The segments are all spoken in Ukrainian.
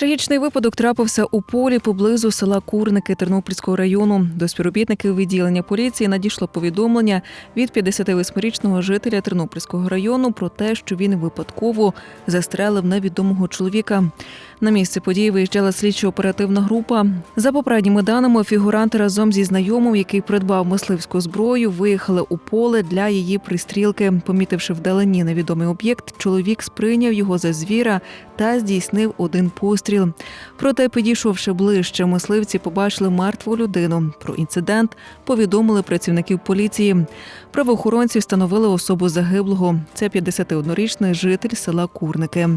Трагічний випадок трапився у полі поблизу села Курники Тернопільського району. До співробітників відділення поліції надійшло повідомлення від 58-річного жителя Тернопільського району про те, що він випадково застрелив невідомого чоловіка. На місце події виїжджала слідчо-оперативна група. За попередніми даними, фігуранти разом зі знайомим, який придбав мисливську зброю, виїхали у поле для її пристрілки. Помітивши вдалині невідомий об'єкт, чоловік сприйняв його за звіра та здійснив один постріл. Проте, підійшовши ближче, мисливці побачили мертву людину. Про інцидент повідомили працівників поліції. Правоохоронці встановили особу загиблого. Це 51-річний житель села Курники.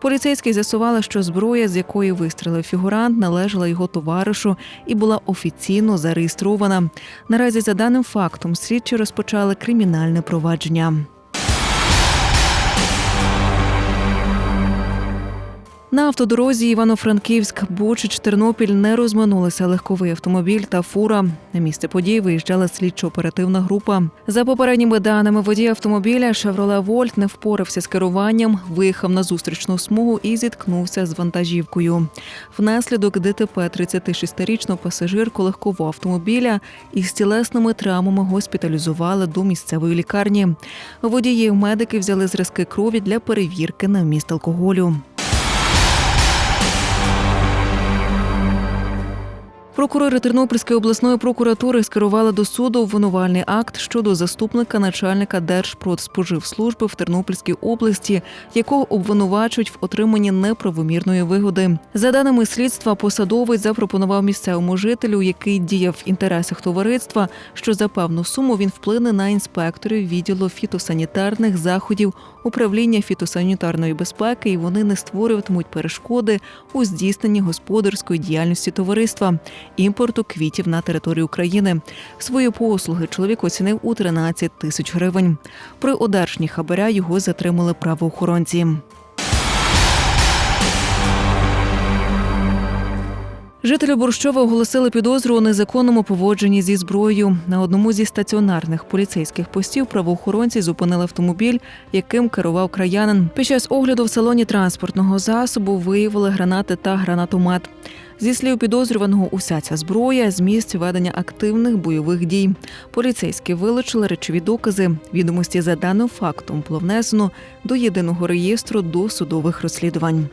Поліцейські з'ясували, що зброя, з якої вистрілив фігурант, належала його товаришу і була офіційно зареєстрована. Наразі за даним фактом слідчі розпочали кримінальне провадження. На автодорозі Івано-Франківськ, Бучич, Тернопіль не розминулися легковий автомобіль та фура. На місце події виїжджала слідчо-оперативна група. За попередніми даними, водій автомобіля Шевроле Вольт не впорався з керуванням, виїхав на зустрічну смугу і зіткнувся з вантажівкою. Внаслідок ДТП 36-річного пасажирку легкового автомобіля із тілесними травмами госпіталізували до місцевої лікарні. Водіїв медики взяли зразки крові для перевірки на вміст алкоголю. Прокурори Тернопільської обласної прокуратури скерували до суду обвинувальний акт щодо заступника начальника Держпродспоживслужби в Тернопільській області, якого обвинувачують в отриманні неправомірної вигоди. За даними слідства, посадовець запропонував місцевому жителю, який діяв в інтересах товариства, що за певну суму він вплине на інспекторів відділу фітосанітарних заходів управління фітосанітарної безпеки, і вони не створюватимуть перешкоди у здійсненні господарської діяльності товариства імпорту квітів на територію України. Свої послуги чоловік оцінив у 13 тисяч гривень. При одержанні хабаря його затримали правоохоронці. Жителі Борщова оголосили підозру у незаконному поводженні зі зброєю. На одному зі стаціонарних поліцейських постів правоохоронці зупинили автомобіль, яким керував краянин. Під час огляду в салоні транспортного засобу виявили гранати та гранатомет. Зі слів підозрюваного, уся ця зброя з місць ведення активних бойових дій. Поліцейські вилучили речові докази. Відомості за даним фактом було внесено до єдиного реєстру досудових розслідувань.